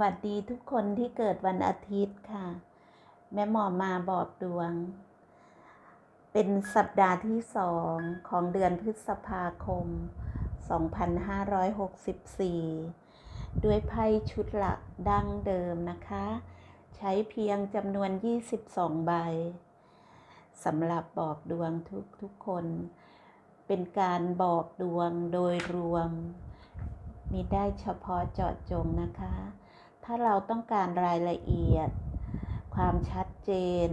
วัสดีทุกคนที่เกิดวันอาทิตย์ค่ะ แม่หมอมาบอกดวง เป็นสัปดาห์ที่สองของเดือนพฤษภาคม 2564 ด้วยไพ่ชุดหลักดั้งเดิมนะคะ ใช้เพียงจำนวน 22 ใบสำหรับบอกดวงทุกทุกคน เป็นการบอกดวงโดยรวมมีได้เฉพาะเจาะจงนะคะ ถ้าเราต้องการรายละเอียด ความชัดเจน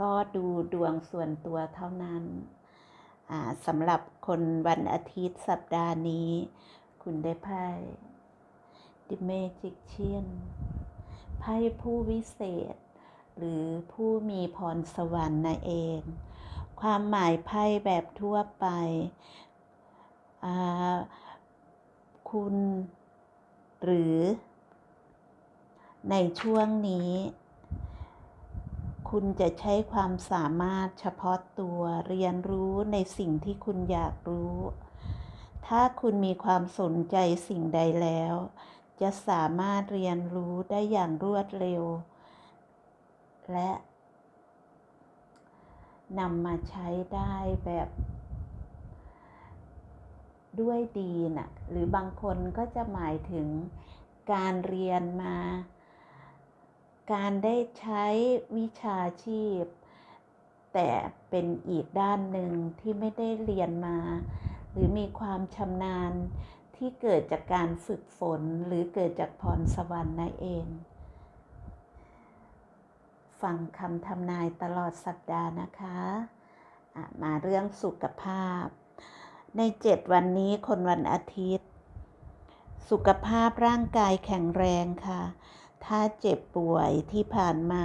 ก็ดูดวงส่วนตัวเท่านั้นสำหรับคนวันอาทิตย์สัปดาห์นี้ คุณได้ไพ่ The Magician ไพ่ผู้วิเศษ หรือผู้มีพรสวรรค์นั่นเอง ความหมายไพ่แบบทั่วไป คุณหรือ ในช่วงนี้ คุณจะใช้ความสามารถเฉพาะตัวเรียนรู้ในสิ่งที่คุณอยากรู้ ถ้าคุณมีความสนใจสิ่งใดแล้ว จะสามารถเรียนรู้ได้อย่างรวดเร็ว และนำมาใช้ได้แบบด้วยดีนะ่ะ หรือบางคนก็จะหมายถึงการเรียนมา การได้ใช้วิชาชีพ แต่เป็นอีกด้านหนึ่งที่ไม่ได้เรียนมา หรือมีความชำนาญที่เกิดจากการฝึกฝนหรือเกิดจากพรสวรรค์นั่นเอง ฟังคำทำนายตลอดสัปดาห์นะคะะมาเรื่องสุขภาพ ในเจ็ดวันนี้คนวันอาทิตย์ สุขภาพร่างกายแข็งแรงค่ะ ถ้าเจ็บป่วยที่ผ่านมา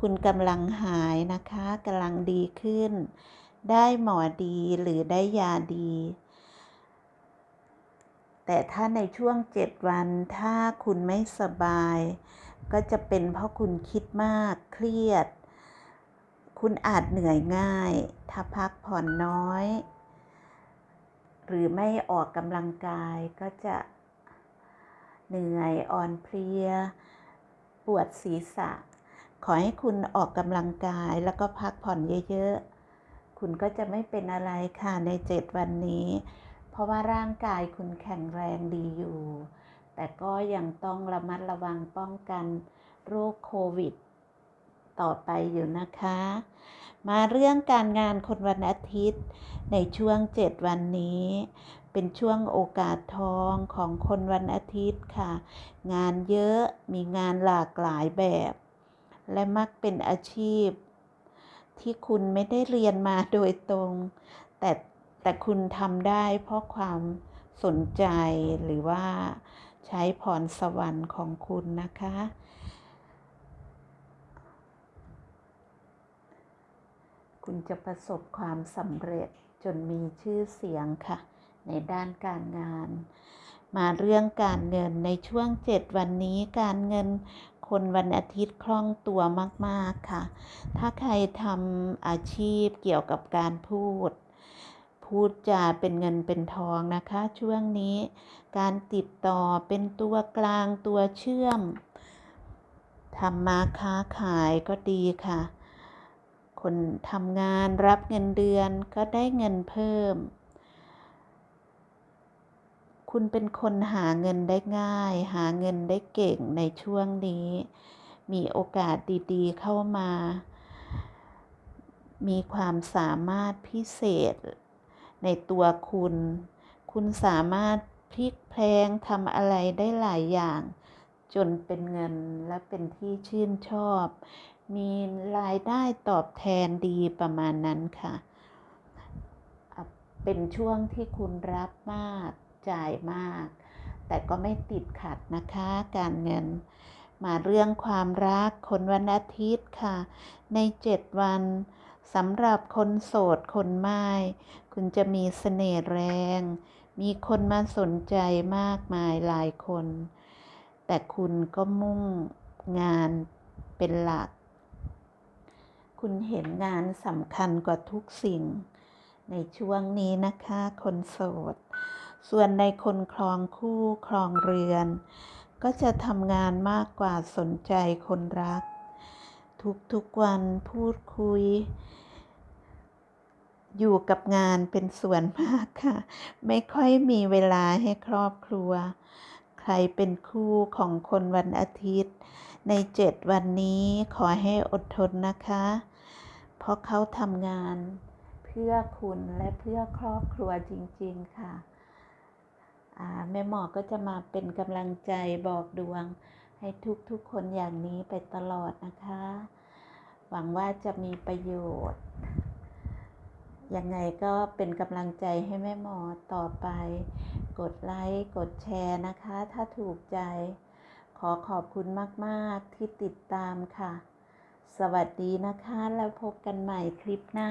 คุณกำลังหายนะคะกำลังดีขึ้น ได้หมอดีหรือได้ยาดี แต่ถ้าในช่วงเจ็ดวันถ้าคุณไม่สบาย ก็จะเป็นเพราะคุณคิดมากเครียด คุณอาจเหนื่อยง่าย ถ้าพักผ่อนน้อย หรือไม่ออกกำลังกายก็จะเหนื่อยอ่อนเพลีย ปวดศีรษะ ขอให้คุณออกกำลังกายแล้วก็พักผ่อนเยอะๆ คุณก็จะไม่เป็นอะไรค่ะในเจ็ดวันนี้ เพราะว่าร่างกายคุณแข็งแรงดีอยู่ แต่ก็ยังต้องระมัดระวังป้องกันโรคโควิด ต่อไปอยู่นะคะ มาเรื่องการงานคนวันอาทิตย์ในช่วงเจ็ดวันนี้ เป็นช่วงโอกาสทองของคนวันอาทิตย์ค่ะ งานเยอะมีงานหลากหลายแบบ และมักเป็นอาชีพ ที่คุณไม่ได้เรียนมาโดยตรง แต่แต่คุณทำได้เพราะความสนใจหรือว่าใช้พรสวรรค์ของคุณนะคะ คุณจะประสบความสำเร็จจนมีชื่อเสียงค่ะ ในด้านการงาน มาเรื่องการเงินในช่วงเจ็ดวันนี้การเงินคนวันอาทิตย์คล่องตัวมากๆค่ะ ถ้าใครทำอาชีพเกี่ยวกับการพูด พูดจาเป็นเงินเป็นทองนะคะ ช่วงนี้ การติดต่อเป็นตัวกลางตัวเชื่อมทำมาค้าขายก็ดีค่ะ คนทำงานรับเงินเดือนก็ได้เงินเพิ่ม คุณเป็นคนหาเงินได้ง่าย หาเงินได้เก่งในช่วงนี้ มีโอกาสดีๆเข้ามา มีความสามารถพิเศษ ในตัวคุณ คุณสามารถพลิกแพลงทำอะไรได้หลายอย่าง จนเป็นเงินและเป็นที่ชื่นชอบ มีรายได้ตอบแทนดีประมาณนั้นค่ะ เป็นช่วงที่คุณรับมาก จ่ายมาก แต่ก็ไม่ติดขัดนะคะ การเงิน มาเรื่องความรักคนวันอาทิตย์ค่ะ ในเจ็ดวันสำหรับคนโสดคนไม่ คุณจะมีเสน่ห์แรง มีคนมาสนใจมากมายหลายคน แต่คุณก็มุ่งงานเป็นหลัก คุณเห็นงานสำคัญกว่าทุกสิ่ง ในช่วงนี้นะคะ คนโสด ส่วนในคนครองคู่ครองเรือน ก็จะทำงานมากกว่าสนใจคนรัก ทุกๆวันพูดคุย อยู่กับงานเป็นส่วนมากค่ะ ไม่ค่อยมีเวลาให้ครอบครัว ใครเป็นคู่ของคนวันอาทิตย์ ในเจ็ดวันนี้ขอให้อดทนนะคะ เพราะเขาทำงานเพื่อคุณและเพื่อครอบครัวจริง ๆ ค่ะ แม่หมอก็จะมาเป็นกำลังใจบอกดวง ให้ทุกๆคนอย่างนี้ไปตลอดนะคะ หวังว่าจะมีประโยชน์ยังไงก็เป็นกำลังใจให้แม่หมอต่อไป กดไลค์ กดแชร์นะคะ ถ้าถูกใจ ขอขอบคุณมากๆที่ติดตามค่ะ สวัสดีนะคะ แล้วพบกันใหม่คลิปหน้า